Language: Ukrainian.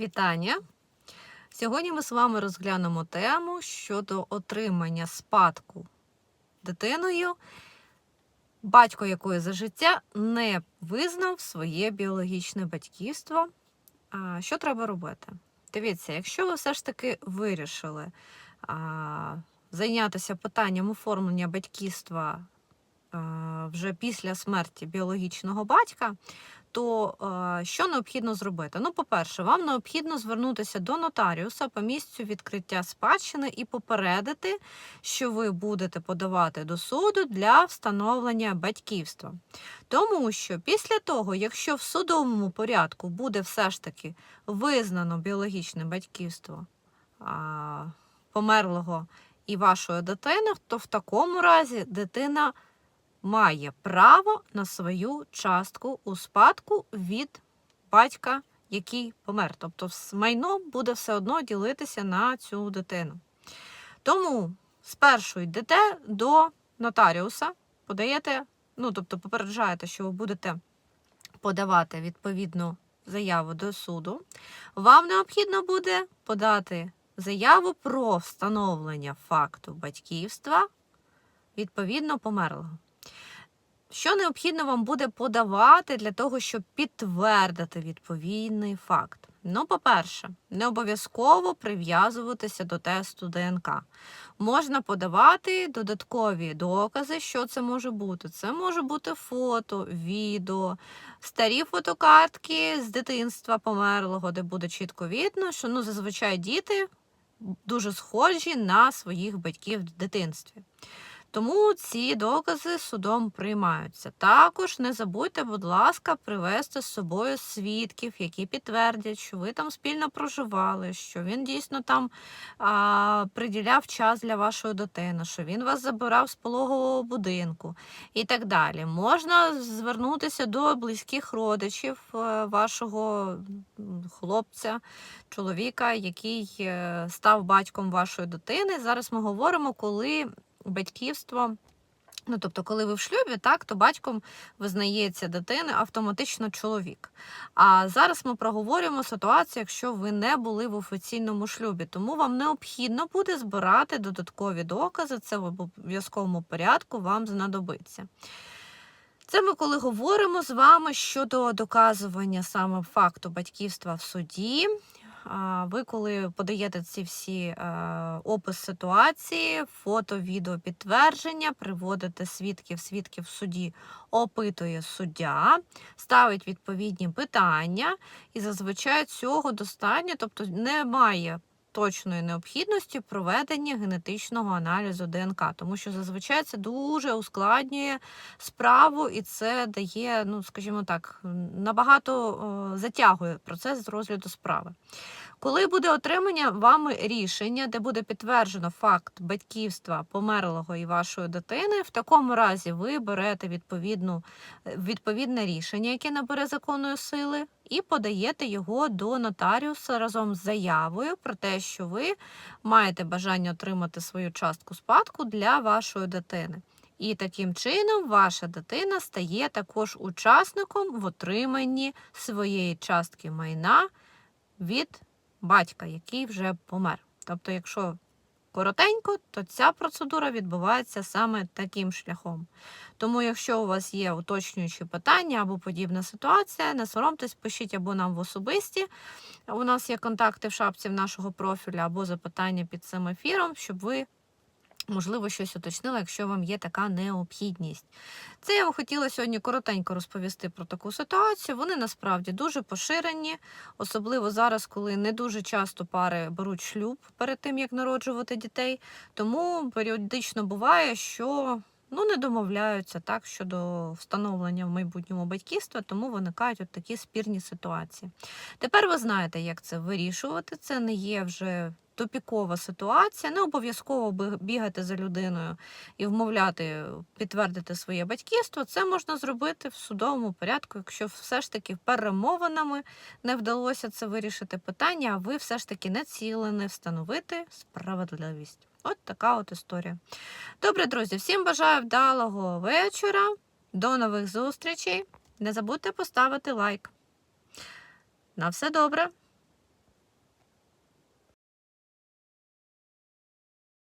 Вітання! Сьогодні ми з вами розглянемо тему щодо отримання спадку дитиною, батько якої за життя не визнав своє біологічне батьківство. Що треба робити? Дивіться, якщо ви все ж таки вирішили зайнятися питанням оформлення батьківства вже після смерті біологічного батька, то що необхідно зробити? Ну, по-перше, вам необхідно звернутися до нотаріуса по місцю відкриття спадщини і попередити, що ви будете подавати до суду для встановлення батьківства. Тому що після того, якщо в судовому порядку буде все ж таки визнано біологічне батьківство померлого і вашої дитини, то в такому разі дитина має право на свою частку у спадку від батька, який помер. Тобто майно буде все одно ділитися на цю дитину. Тому спершу йдете до нотаріуса, подаєте, ну тобто попереджаєте, що ви будете подавати відповідну заяву до суду. Вам необхідно буде подати заяву про встановлення факту батьківства відповідно померлого. Що необхідно вам буде подавати для того, щоб підтвердити відповідний факт? Ну, по-перше, не обов'язково прив'язуватися до тесту ДНК. Можна подавати додаткові докази, що це може бути. Це може бути фото, відео, старі фотокартки з дитинства померлого, де буде чітко видно, що ну, зазвичай діти дуже схожі на своїх батьків в дитинстві. Тому ці докази судом приймаються. Також не забудьте, будь ласка, привезти з собою свідків, які підтвердять, що ви там спільно проживали, що він дійсно там а, приділяв час для вашої дитини, що він вас забирав з пологового будинку і так далі. Можна звернутися до близьких родичів е, вашого хлопця, чоловіка, який е, став батьком вашої дитини. Зараз ми говоримо, коли батьківство. Ну, тобто, коли ви в шлюбі, так, то батьком визнається дитини автоматично чоловік. А зараз ми проговорюємо ситуацію, якщо ви не були в офіційному шлюбі. Тому вам необхідно буде збирати додаткові докази, це в обов'язковому порядку вам знадобиться. Це ми коли говоримо з вами щодо доказування саме факту батьківства в суді. Ви, коли подаєте ці всі е, опис ситуації, фото, відео підтвердження, приводите свідків, свідків в суді опитує суддя, ставить відповідні питання, і зазвичай цього достатньо, тобто немає точної необхідності проведення генетичного аналізу ДНК, тому що зазвичай це дуже ускладнює справу, і це дає, ну скажімо так, набагато затягує процес розгляду справи. Коли буде отримання вами рішення, де буде підтверджено факт батьківства померлого і вашої дитини, в такому разі ви берете відповідну, е, відповідне рішення, яке набере законної сили, і подаєте його до нотаріуса разом з заявою про те, що ви маєте бажання отримати свою частку спадку для вашої дитини. І таким чином ваша дитина стає також учасником в отриманні своєї частки майна від батька, який вже помер. Тобто, якщо коротенько, то ця процедура відбувається саме таким шляхом. Тому, якщо у вас є уточнюючі питання або подібна ситуація, не соромтесь, пишіть або нам в особисті. У нас є контакти в шапці в нашого профіля, або запитання під цим ефіром, щоб ви. Можливо, щось уточнили, якщо вам є така необхідність. Це я вам хотіла сьогодні коротенько розповісти про таку ситуацію. Вони насправді дуже поширені, особливо зараз, коли не дуже часто пари беруть шлюб перед тим, як народжувати дітей. Тому періодично буває, що ну, не домовляються так щодо встановлення в майбутньому батьківства, тому виникають от такі спірні ситуації. Тепер ви знаєте, як це вирішувати. Це не є вже тупікова ситуація. Не обов'язково бігати за людиною і вмовляти підтвердити своє батьківство. Це можна зробити в судовому порядку, якщо все ж таки перемовинами не вдалося це вирішити питання, а ви все ж таки націлені встановити справедливість. От така от історія. Добре, друзі, всім бажаю вдалого вечора. До нових зустрічей. Не забудьте поставити лайк. На все добре!